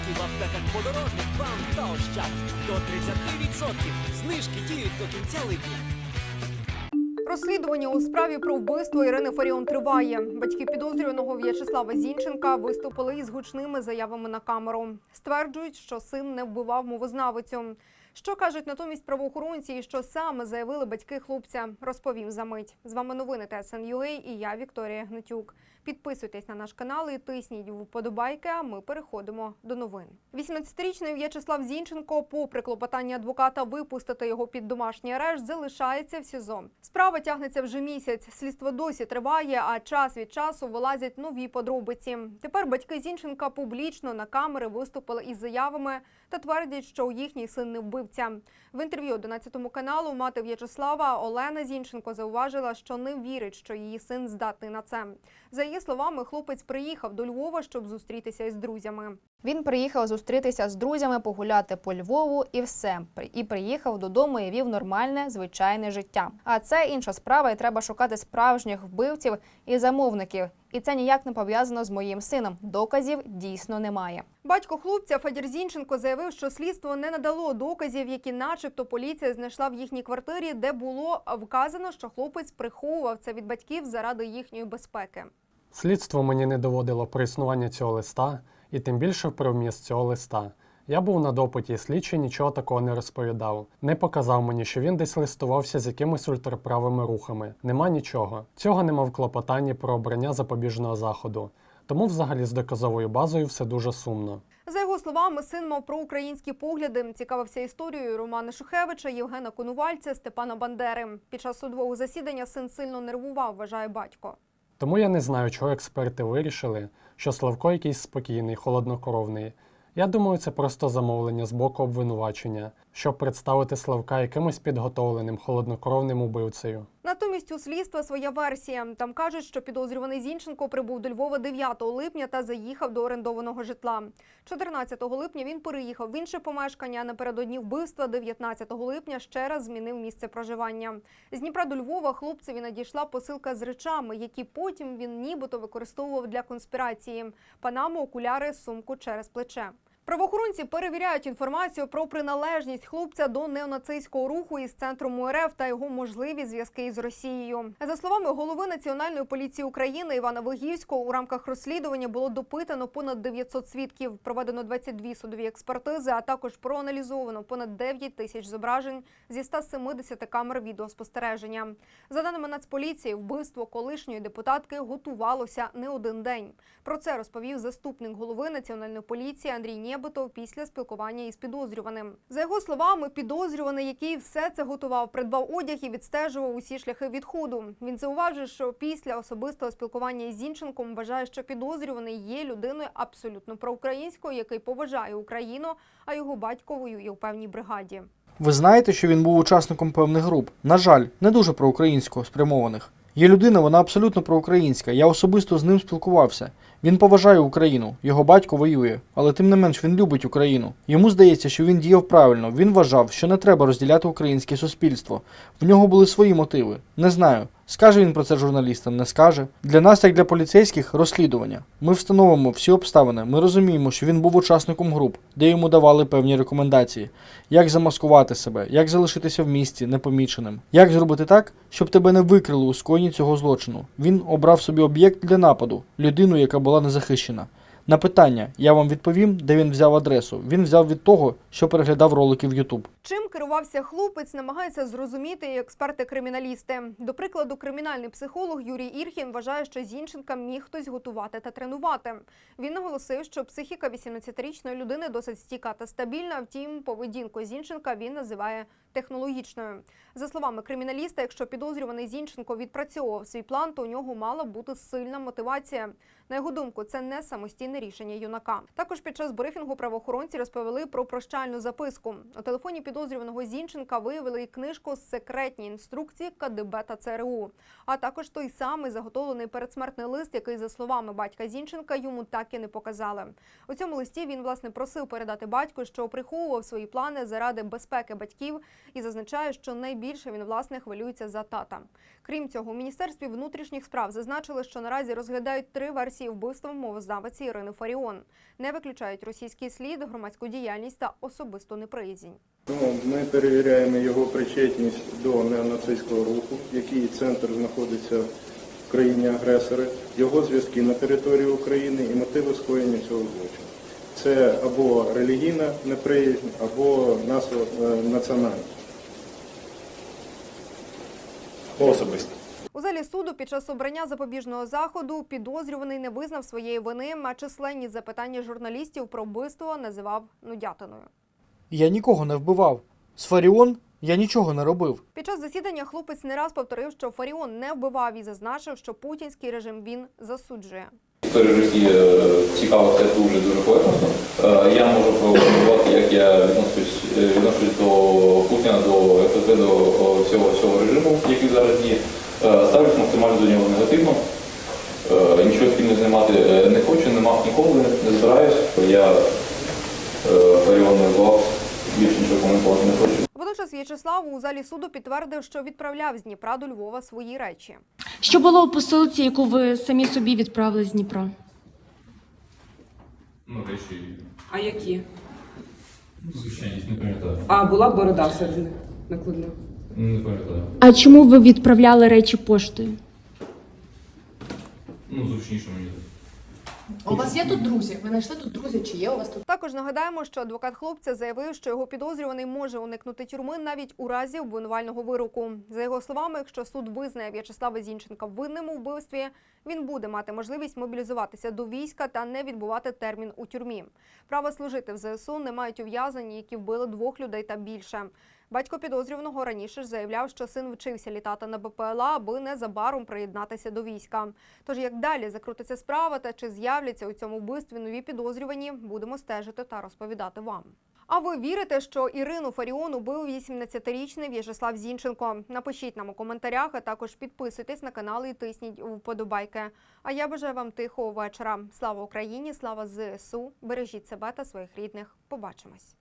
Знижки в аптеках подорожник вам та ощад до 30%. Знижки діють до кінця липня. Розслідування у справі про вбивство Ірини Фаріон триває. Батьки підозрюваного В'ячеслава Зінченка виступили із гучними заявами на камеру. Стверджують, що син не вбивав мовознавицю. Що кажуть натомість правоохоронці і що саме заявили батьки хлопця, розповім за мить. З вами новини ТСНЮА і я Вікторія Гнатюк. Підписуйтесь на наш канал і тисніть вподобайки. А ми переходимо до новин. 18-річний В'ячеслав Зінченко, попри клопотання адвоката випустити його під домашній арешт, залишається в СІЗО. Справа тягнеться вже місяць. Слідство досі триває, а час від часу вилазять нові подробиці. Тепер батьки Зінченка публічно на камери виступили із заявами та твердять, що їхній син не вбивця. В інтерв'ю 11 каналу мати В'ячеслава Олена Зінченко зауважила, що не вірить, що її син здатний на це. За її словами, хлопець приїхав до Львова, щоб зустрітися із друзями. Він приїхав зустрітися з друзями, погуляти по Львову і все. І приїхав додому і вів нормальне, звичайне життя. А це інша справа, і треба шукати справжніх вбивців і замовників. І це ніяк не пов'язано з моїм сином. Доказів дійсно немає. Батько хлопця Федір Зінченко заявив, що слідство не надало доказів, які, начебто, поліція знайшла в їхній квартирі, де було вказано, що хлопець приховував це від батьків заради їхньої безпеки. Слідство мені не доводило про існування цього листа, і тим більше про вміст цього листа. Я був на допиті, і слідчий нічого такого не розповідав. Не показав мені, що він десь листувався з якимись ультраправими рухами. Нема нічого. Цього нема в клопотанні про обрання запобіжного заходу. Тому взагалі з доказовою базою все дуже сумно. За його словами, син мав проукраїнські погляди. Цікавився історією Романа Шухевича, Євгена Конувальця, Степана Бандери. Під час судового засідання син сильно нервував, вважає батько. Тому я не знаю, чого експерти вирішили, що Славко якийсь спокійний, холоднокровний. Я думаю, це просто замовлення з боку обвинувачення, щоб представити Славка якимось підготовленим, холоднокровним убивцею. Натомість у слідства своя версія. Там кажуть, що підозрюваний Зінченко прибув до Львова 9 липня та заїхав до орендованого житла. 14 липня він переїхав в інше помешкання. Напередодні вбивства 19 липня ще раз змінив місце проживання. З Дніпра до Львова хлопцеві надійшла посилка з речами, які потім він нібито використовував для конспірації: панаму, окуляри, сумку через плече. Правоохоронці перевіряють інформацію про приналежність хлопця до неонацистського руху із центром УРФ та його можливі зв'язки із Росією. За словами голови Національної поліції України Івана Вигівського, у рамках розслідування було допитано понад 900 свідків, проведено 22 судові експертизи, а також проаналізовано понад 9 тисяч зображень зі 170 камер відеоспостереження. За даними Нацполіції, вбивство колишньої депутатки готувалося не один день. Про це розповів заступник голови національної поліції Андрій Нєбитов після спілкування із підозрюваним. За його словами, підозрюваний, який все це готував, придбав одяг і відстежував усі шляхи відходу. Він зауважив, що після особистого спілкування із Зінченком вважає, що підозрюваний є людиною абсолютно проукраїнською, який поважає Україну, а його батько воює у певній бригаді. Ви знаєте, що він був учасником певних груп. На жаль, не дуже проукраїнського спрямованих. Є людина, вона абсолютно проукраїнська. Я особисто з ним спілкувався. Він поважає Україну, його батько воює, але тим не менш він любить Україну. Йому здається, що він діяв правильно. Він вважав, що не треба розділяти українське суспільство. В нього були свої мотиви. Не знаю. Скаже він про це журналістам, не скаже. Для нас, як для поліцейських, розслідування. Ми встановимо всі обставини. Ми розуміємо, що він був учасником груп, де йому давали певні рекомендації, як замаскувати себе, як залишитися в місті непоміченим, як зробити так, щоб тебе не викрили у скоєнні цього злочину. Він обрав собі об'єкт для нападу, людину, яка була незахищена. На питання я вам відповім, де він взяв адресу. Він взяв від того, що переглядав ролики в YouTube. Чим керувався хлопець, намагаються зрозуміти експерти-криміналісти. До прикладу, кримінальний психолог Юрій Ірхін вважає, що Зінченка міг хтось готувати та тренувати. Він наголосив, що психіка 18-річної людини досить стійка та стабільна. Втім, поведінку Зінченка він називає технологічною. За словами криміналіста, якщо підозрюваний Зінченко відпрацьовував свій план, то у нього мала бути сильна мотивація. На його думку, це не самостійне рішення юнака. Також під час брифінгу правоохоронці розповіли про прощальну записку. У телефоні підозрюваного Зінченка виявили і книжку з Секретні інструкції КДБ та ЦРУ, а також той самий заготовлений передсмертний лист, який, за словами батька Зінченка, йому так і не показали. У цьому листі він власне просив передати батьку, що приховував свої плани заради безпеки батьків, і зазначає, що найбільше він власне хвилюється за тата. Крім цього, у міністерстві внутрішніх справ зазначили, що наразі розглядають три версії вбивства мовознавиці Ірини Фаріон. Не виключають російський слід, громадську діяльність та особисту неприязнь. Ну, Ми перевіряємо його причетність до неонацистського руху, який центр знаходиться в країні агресори, його зв'язки на території України і мотиви скоєння цього злочину. Це або релігійна неприязнь, або е, національна. Особисто. У залі суду під час обрання запобіжного заходу підозрюваний не визнав своєї вини, а численні запитання журналістів про вбивство називав нудятиною. Я нікого не вбивав. З Фаріон я нічого не робив. Під час засідання хлопець не раз повторив, що Фаріон не вбивав і зазначив, що путінський режим він засуджує. Історія Росії цікава це дуже дуже поверхностно. Е, Я можу прокоментувати, як я відношусь, е, відношусь до Путіна, до ФСБ, до всього цього режиму, який зараз є. Е, Ставлюсь максимально до нього негативно. Е, Нічого з ким не знімати е, не хочу, не мав ніколи, не збираюсь. Я не вбивав, більше нічого коментувати не хочу. Водночас В'ячеслав у залі суду підтвердив, що відправляв з Дніпра до Львова свої речі. Що було у посилці, яку ви самі собі відправили з Дніпра? Ну, речі, А які? звичайність, не пам'ятаю. А була борода всередині накладна. Не пам'ятаю. А чому ви відправляли речі поштою? Ну, зручніше мені. У вас є тут друзі? Ви знайшли тут друзі? Чи є у вас тут? Також нагадаємо, що адвокат хлопця заявив, що його підозрюваний може уникнути тюрми навіть у разі обвинувального вироку. За його словами, якщо суд визнає В'ячеслава Зінченка винним у вбивстві, він буде мати можливість мобілізуватися до війська та не відбувати термін у тюрмі. Право служити в ЗСУ не мають ув'язані, які вбили двох людей та більше. Батько підозрюваного раніше ж заявляв, що син вчився літати на БПЛА, аби незабаром приєднатися до війська. Тож як далі закрутиться справа та чи з'являться у цьому вбивстві нові підозрювані, будемо стежити та розповідати вам. А ви вірите, що Ірину Фаріон убив 18-річний В'ячеслав Зінченко? Напишіть нам у коментарях, а також підписуйтесь на канал і тисніть вподобайки. А я бажаю вам тихого вечора. Слава Україні! Слава ЗСУ! Бережіть себе та своїх рідних. Побачимось!